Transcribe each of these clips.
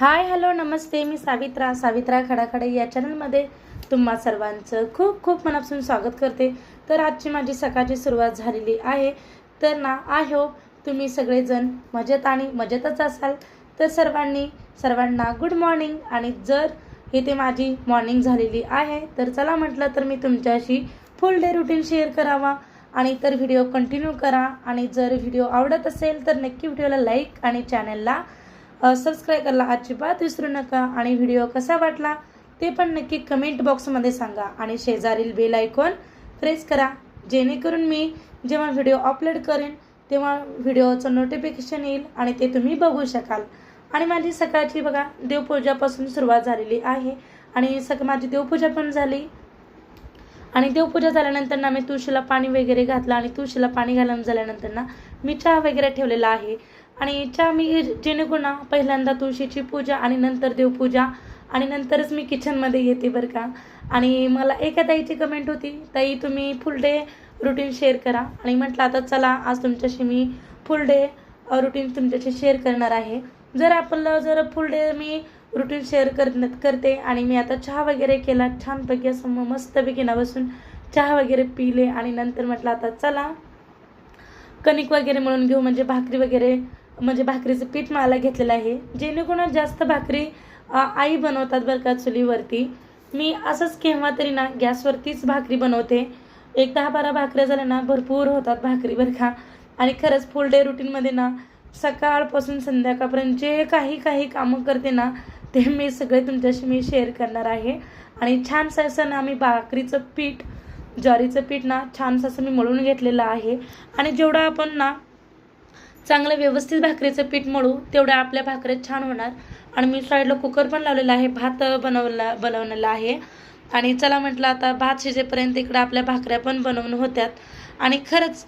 Hi hello नमस्ते मी सावित्रा. सावित्रा खडाखडे या चॅनलमध्ये तुम्हा सर्वांचं खूप खूप मनापासून स्वागत करते. तर आजची माझी सकाळची सुरुवात झालेली आहे. तर ना आय होप तुम्ही सगळेजण मजेत आणि मजेतच असाल. तर सर्वांनी सर्वांना गुड मॉर्निंग आणि जर इथे माझी मॉर्निंग झालेली आहे तर चला म्हटलं तर मी तुमच्याशी फुल डे रुटीन शेअर करावा. आणि तर व्हिडिओ कंटिन्यू करा. आणि जर व्हिडिओ आवडत असेल तर नक्की व्हिडिओला लाईक आणि चॅनलला सबस्क्राईब करायला अजिबात विसरू नका आणि व्हिडिओ कसा वाटला ते पण नक्की कमेंट बॉक्समध्ये सांगा. आणि शेजारील बेल आयकॉन प्रेस करा. जेणेकरून मी जेव्हा व्हिडिओ अपलोड करेन तेव्हा व्हिडिओचं नोटिफिकेशन येईल आणि ते तुम्ही बघू शकाल. आणि माझी सकाळची बघा देवपूजापासून सुरुवात झालेली आहे. आणि सक माझी देवपूजा पण झाली. आणि देवपूजा झाल्यानंतर ना मी तुळशीला पाणी वगैरे घातलं आणि तुळशीला पाणी घालून झाल्यानंतर ना मी चहा वगैरे ठेवलेला आहे. आणि चहा मी जेणेकरून ना पहिल्यांदा तुळशीची पूजा आणि नंतर देवपूजा आणि नंतरच मी किचनमध्ये येते बरं का. आणि मला एका ताईची कमेंट होती ताई तुम्ही फुल डे रुटीन शेअर करा. आणि म्हटलं आता चला आज तुमच्याशी मी फुल डे रुटीन तुमच्याशी शेअर करणार आहे. जर आपलं जर फुल डे मी रुटीन शेअर कर करते आणि मी आता चहा वगैरे केला छानपैकी असं मग मस्तपैकी ना बसून चहा वगैरे पिले आणि नंतर म्हटलं आता चला कणिक वगैरे मिळून घेऊ म्हणजे भाकरी वगैरे म्हणजे भाकरीचं पीठ मला घेतलेलं आहे. जेणेकरून जास्त भाकरी आई बनवतात बरं का चुलीवरती. मी असंच केव्हा तरी ना गॅसवरतीच भाकरी बनवते. एक दहा बारा भाकऱ्या झाल्या ना भरपूर होतात भाकरी बरं का. आणि खरंच फुल डे रुटीनमध्ये ना सकाळपासून संध्याकाळपर्यंत जे काही काही कामं करते ना ते मी सगळे तुमच्याशी मी शेअर करणार आहे. आणि छान असं ना मी भाकरीचं पीठ ज्वारीचं पीठ ना छानसं असं मी मळून घेतलेलं आहे. आणि जेवढं आपण ना चांगलं व्यवस्थित भाकरीचं पीठ मळू तेवढं आपल्या भाकऱ्या छान होणार. आणि मी साईडला कुकर पण लावलेला आहे भात बनवला बनवलेला आहे. आणि चला म्हटलं आता भात शिजेपर्यंत इकडं आपल्या भाकऱ्या पण बनवून होत्यात. आणि खरंच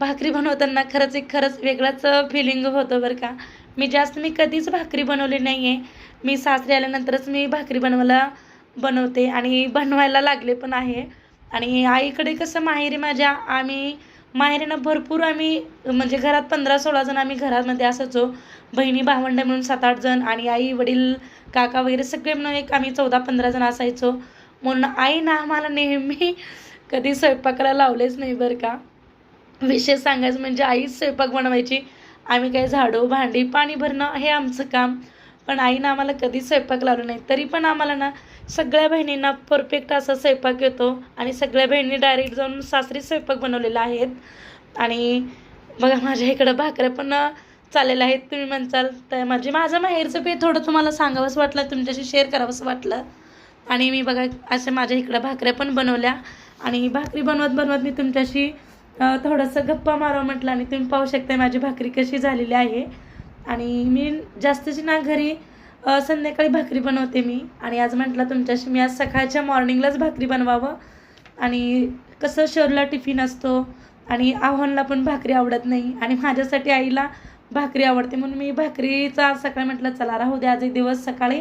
भाकरी बनवताना खरंच एक खरंच वेगळंच फिलिंग होतं बरं का. मी जास्त मी कधीच भाकरी बनवली नाही आहे मी सासरी आल्यानंतरच मी भाकरी बनवायला बनवते आणि बनवायला लागले पण आहे. आणि आईकडे कसं माहेरी माझ्या आम्ही माहेरीनं भरपूर आम्ही म्हणजे घरात पंधरा सोळा जण आम्ही घरामध्ये असायचो. बहिणी भावंड म्हणून सात आठ जण आणि आई वडील काका वगैरे सगळे म्हणून एक आम्ही चौदा पंधरा जण असायचो. म्हणून आई ना आम्हाला नेहमी कधी स्वयंपाकाला लावलेच नाही बरं का. विशेष सांगायचं म्हणजे आईच स्वयंपाक बनवायची. आम्ही काही झाडू भांडी पाणी भरणं हे आमचं काम. पण आईनं आम्हाला कधीच स्वयंपाक लावला नाही. तरी पण आम्हाला ना सगळ्या बहिणींना परफेक्ट असा स्वयंपाक येतो आणि सगळ्या बहिणी डायरेक्ट जाऊन सासरी स्वयंपाक बनवलेला आहेत. आणि बघा माझ्या इकडं भाकऱ्या पण चाललेल्या आहेत. तुम्ही म्हणचाल तर म्हणजे माझं माहेरचं पे थोडं तुम्हाला सांगावंसं वाटलं तुमच्याशी शेअर करावंसं वाटलं. आणि मी बघा अशा माझ्या इकडं भाकऱ्या पण बनवल्या. आणि भाकरी बनवत बनवत मी तुमच्याशी थोडंसं गप्पा मारावं म्हटलं आणि तुम्ही पाहू शकता माझी भाकरी कशी झालेली आहे. आणि मी जास्तीची ना घरी संध्याकाळी भाकरी बनवते मी. आणि आज म्हटलं तुमच्याशी मी आज सकाळच्या मॉर्निंगलाच भाकरी बनवावं. आणि कसं शहरला टिफिन असतो आणि आव्हानला पण भाकरी आवडत नाही. आणि माझ्यासाठी आईला भाकरी आवडते. म्हणून मी भाकरीचा आज सकाळी म्हटलं चला राहू दे आज एक दिवस सकाळी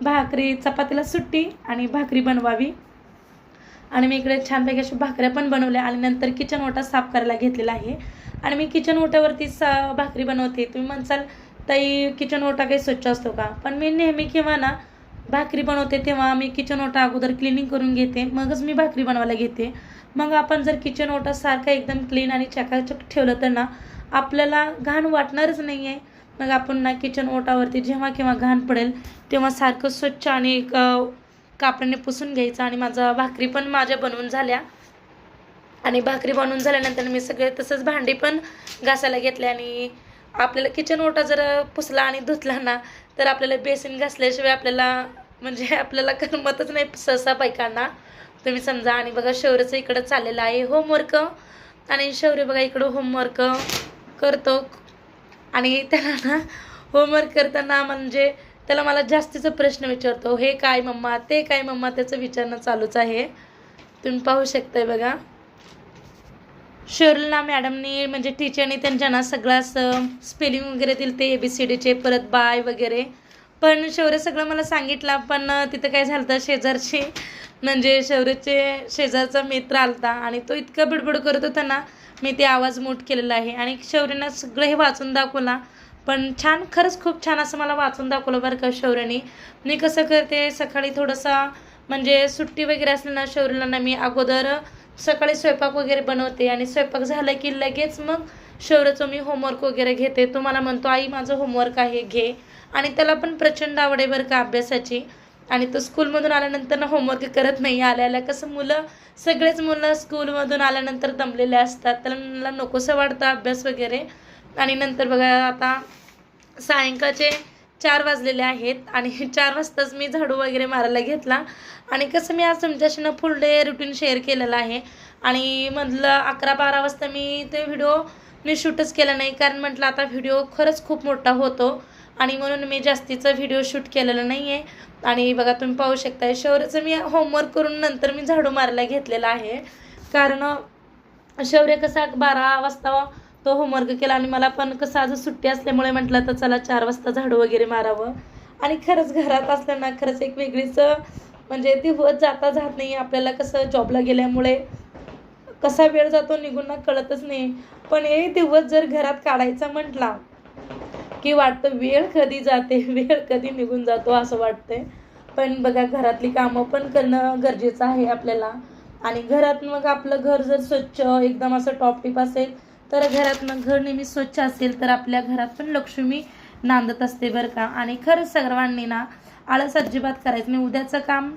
भाकरी चपातीला सुट्टी आणि भाकरी बनवावी. आणि मी इकडे छानपैकी अशा भाकऱ्या पण बनवल्या आणि नंतर किचन ओटा साफ करायला घेतलेला आहे. आणि मी किचन ओट्यावरती सा भाकरी बनवते. तुम्ही म्हणसाल ताई किचन ओटा काही स्वच्छ असतो का? पण मी नेहमी किंवा ना भाकरी बनवते तेव्हा मी किचन ओटा अगोदर क्लिनिंग करून घेते. मगच मी भाकरी बनवायला घेते. मग आपण जर किचन ओटा सारखा एकदम क्लीन आणि चकाचक ठेवलं तर ना आपल्याला घाण वाटणारच नाही आहे मग आपण ना किचन ओटावरती जेव्हा केव्हा घाण पडेल तेव्हा सारखं स्वच्छ आणि एक, कापडाने पुसून घ्यायचं आणि माझा भाकरी पण माझ्या बनवून झाल्या. आणि भाकरी बनवून झाल्यानंतर मी सगळे तसंच भांडी पण घासायला घेतले आणि आपल्याला किचन ओटा जर पुसला आणि धुतला ना तर आपल्याला बेसिन घासल्याशिवाय आपल्याला म्हणजे आपल्याला करमतच नाही सहसा बायकांना. तुम्ही समजा आणि बघा शौर्यचं इकडं चाललेलं आहे होमवर्क आणि शौर्य बघा इकडं होमवर्क करतो. आणि त्याला ना होमवर्क करताना म्हणजे त्याला मला जास्तीचा प्रश्न विचारतो हे काय मम्मा? ते काय मम्मा? त्याचं विचारणं चालूच आहे. तुम्ही पाहू शकताय बघा. शोरला मॅडमनी म्हणजे टीचरनी त्यांच्या ना सगळं असं स्पेलिंग वगैरे दिलं ते ए बी सी डीचे परत बाय वगैरे. पण शौर्य सगळं मला सांगितलं पण तिथं काय झालं होतं शेजारची म्हणजे शौर्यचे शेजारचा मित्र आलता आणि तो इतका बिडबड करत होता ना मी ते आवाज मूट केलेला आहे. आणि शौर्यनं सगळं हे वाचून दाखवला. पण छान खरंच खूप छान असं मला वाचून दाखवलं बरं का शौर्याने मी कसं करते सकाळी थोडंसं म्हणजे सुट्टी वगैरे असली ना शौर्याला ना मी अगोदर सकाळी स्वयंपाक वगैरे बनवते आणि स्वयंपाक झाला की लगेच मग शौर्यचं मी होमवर्क वगैरे घेते. तो मला म्हणतो आई माझं होमवर्क आहे घे. आणि त्याला पण प्रचंड आवड आहे बरं का अभ्यासाची. आणि तो स्कूलमधून आल्यानंतर ना होमवर्क करत नाही. आल्याला कसं मुलं सगळेच मुलं स्कूलमधून आल्यानंतर दमलेले असतात. त्याला नकोसं वाटतं अभ्यास वगैरे. आणि नंतर बघा आता सायंकाळचे चार वाजलेले आहेत आणि चार वाजताच मी झाडू वगैरे मारायला घेतला. आणि कसं मी आज तुमच्याशी ना फुल डे रुटीन शेअर केलेलं आहे. आणि म्हटलं अकरा बारा वाजता मी ते व्हिडिओ मी शूटच केला नाही. कारण म्हटलं आता व्हिडिओ खरंच खूप मोठा होतो. आणि म्हणून मी जास्तीचा व्हिडिओ शूट केलेला नाही आहे आणि बघा तुम्ही पाहू शकता शौर्यचं मी होमवर्क करून नंतर मी झाडू मारायला घेतलेला आहे. कारण शौर्य कसा बारा वाजता तो होमवर्क केला आणि मला पण कसं आज सुट्टी असल्यामुळे म्हटलं तर चला चार वाजता झाडू वगैरे मारावं. आणि खरंच घरात असल्याना खरंच एक वेगळीच म्हणजे ती होत जाता जात नाही. आपल्याला कसं जॉबला गेल्यामुळे कसा वेळ जातो निघून ना कळतच नाही. पण हे दिवस जर घरात काढायचा म्हटला की वाटतं वेळ कधी जाते वेळ कधी निघून जातो असं वाटतंय. पण बघा घरातली कामं पण करणं गरजेचं आहे आपल्याला. आणि घरात मग आपलं घर जर स्वच्छ एकदम असं टॉपटिप असेल तर घरातनं घर नेहमी स्वच्छ असेल तर आपल्या घरात पण लक्ष्मी नांदत असते बरं का. आणि खरंच सर्वांनी ना आळस अजिबात करायचं नाही. उद्याचं काम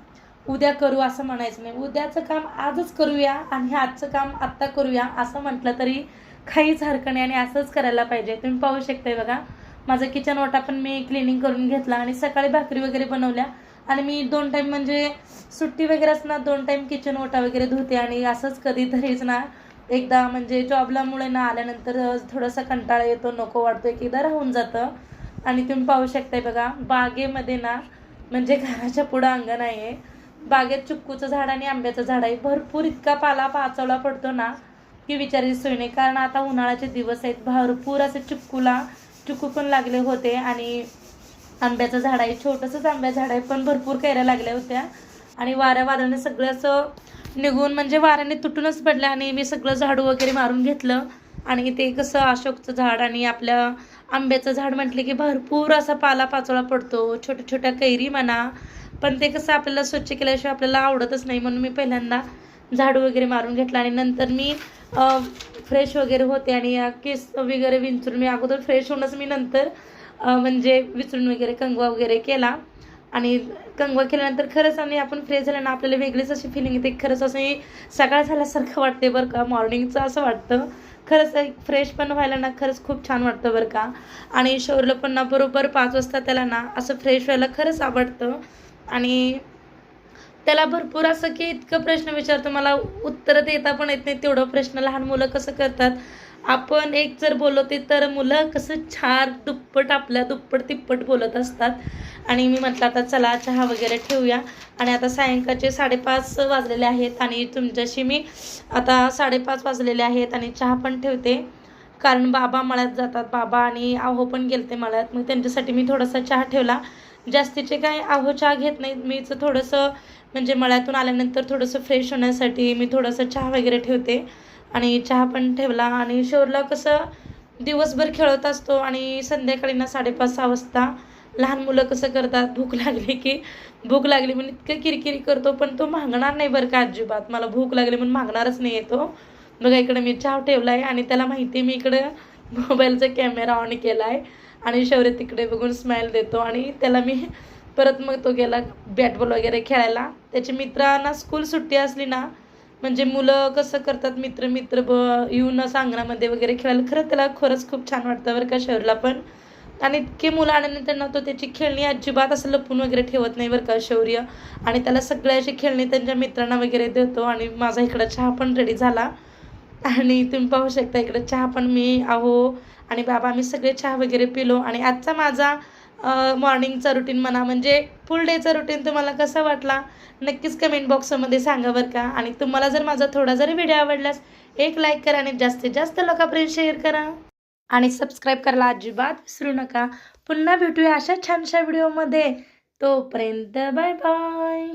उद्या करू असं म्हणायचं नाही. उद्याचं काम आजच करूया आणि आजचं काम आत्ता करूया असं म्हटलं तरी काहीच हरकत नाही आणि असंच करायला पाहिजे. तुम्ही पाहू शकताय बघा. माझा किचन ओटा पण मी क्लिनिंग करून घेतला आणि सकाळी भाकरी वगैरे बनवल्या. आणि मी दोन टाईम म्हणजे सुट्टी वगैरे असणार दोन टाईम किचन ओटा वगैरे धुते आणि असंच कधीतरीच ना एकदा म्हणजे जॉबलामुळे ना आल्यानंतर थोडासा कंटाळा येतो नको वाटतो एक एकदा राहून जातं. आणि तुम्ही पाहू शकताय बघा बागेमध्ये ना म्हणजे घराच्या पुढं अंगण आहे बागेत चिक्कूचं झाड आणि आंब्याचं झाड आहे. भरपूर इतका पाला पाचवला पडतो ना की विचारायची सोय नाही. कारण आता उन्हाळ्याचे दिवस आहेत. भरपूर असे चिक्कूला चिक्कू पण लागले होते. आणि आंब्याचं झाड आहे. छोटंसंच आंब्याचं झाड आहे. पण भरपूर कैऱ्या लागल्या होत्या. आणि वाऱ्या वाऱ्याने सगळं असं निघून म्हणजे वाऱ्याने तुटूनच पडलं आणि मी सगळं झाडू वगैरे मारून घेतलं. आणि ते कसं अशोकचं झाड आणि आपल्या आंब्याचं झाड म्हटलं की भरपूर असा पाला पाचोळा पडतो. छोट्या छोट्या कैरी म्हणा. पण ते कसं आपल्याला स्वच्छ केल्याशिवाय आपल्याला आवडतच नाही म्हणून मी पहिल्यांदा झाडू वगैरे मारून घेतला आणि नंतर मी फ्रेश वगैरे होते आणि केस वगैरे विंचरून मी अगोदर फ्रेश होऊनच मी नंतर म्हणजे विचरून वगैरे कंगवा वगैरे केला. आणि कंगवा केल्यानंतर खरंच आणि आपण फ्रेश झाल्यानं ना आपल्याला वेगळीच अशी फिलिंग येते. खरंच असं सकाळ झाल्यासारखं वाटते बरं का मॉर्निंगचं असं वाटतं. खरंच एक फ्रेश पण व्हायला ना खरंच खूप छान वाटतं बरं का. आणि शौरला पण ना बरोबर पाच वाजता त्याला ना असं फ्रेश व्हायला खरंच आवडतं. आणि त्याला भरपूर असं की इतकं प्रश्न विचारतो मला उत्तरं देता पण येत नाही तेवढं प्रश्न लहान मुलं कसं करतात. आपण एक जर बोलवते तर मुलं कसं छान दुप्पट आपल्या दुप्पट तिप्पट बोलत असतात. आणि मी म्हटलं आता चला चहा वगैरे ठेवूया. आणि आता सायंकाळचे साडेपाच वाजलेले आहेत आणि तुमच्याशी मी आता साडेपाच वाजलेले आहेत आणि चहा पण ठेवते. कारण बाबा मळ्यात जातात. बाबा आणि आहो पण गेलते मळ्यात. मग त्यांच्यासाठी मी थोडासा चहा ठेवला. जास्तीचे काय आहो चहा घेत नाही मीच थोडंसं म्हणजे मळ्यातून आल्यानंतर थोडंसं फ्रेश होण्यासाठी मी थोडंसं चहा वगैरे ठेवते. आणि चहा पण ठेवला आणि शोरला कसं दिवसभर खेळत असतो आणि संध्याकाळी ना साडेपाच सहा वाजता लहान मुलं कसं करतात भूक लागली की भूक लागली म्हणून इतकं किरकिरी करतो पण तो मागणार नाही बरं का अजिबात. मला भूक लागली म्हणून मागणारच नाही येतो बघा इकडे मी चहा ठेवला आहे आणि त्याला माहिती मी इकडं मोबाईलचा कॅमेरा ऑन केला आहे आणि शौर्य तिकडे बघून स्माईल देतो आणि त्याला मी परत मग तो गेला बॅटबॉल वगैरे खेळायला. त्याचे मित्रांना स्कूल सुट्टी असली ना म्हणजे मुलं कसं करतात मित्र मित्र ब येऊन सांगण्यामध्ये वगैरे खेळायला खरं त्याला खरंच खूप छान वाटतं बरं का शौरला पण. आणि इतके मुलं आल्यानंतर त्यांना तो त्याची खेळणी अजिबात असं लपून वगैरे ठेवत नाही बरं का शौर्य. आणि त्याला सगळ्या अशी खेळणी त्यांच्या मित्रांना वगैरे देतो आणि माझा इकडं चहा पण रेडी झाला. आणि तुम्ही पाहू शकता इकडं चहा पण मी आहो आणि बाबा आम्ही सगळे चहा वगैरे पिलो. आणि आजचा माझा मॉर्निंगचा रुटीन म्हणा म्हणजे फुल डेचा रुटीन तुम्हाला कसा वाटला? नक्कीच कमेंट बॉक्समध्ये सांगा बरं का. आणि तुम्हाला जर माझा थोडा जरी व्हिडिओ आवडल्यास एक लाईक करा आणि जास्तीत जास्त लोकांपर्यंत शेअर करा. आणि सबस्क्राईब करायला अजिबात विसरू नका. पुन्हा भेटूया अशा छानशा व्हिडिओमध्ये तोपर्यंत बाय बाय